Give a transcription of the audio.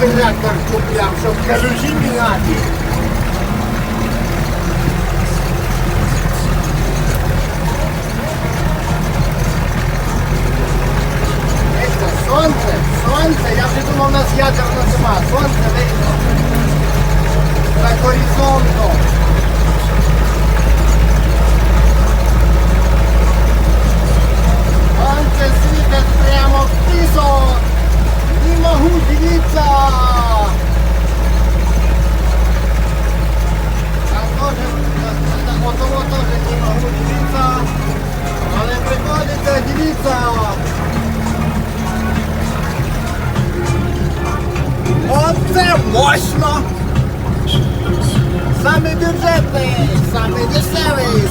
трактор купляв, щоб калюжі міняти. Сонце, сонце, я вже думав, у нас ядерна зима. Сонце видно. За горизонтом. Можу дивитися. Але приходиться дивитися. Оце мощно! Саме бюджетний, саме дешевий.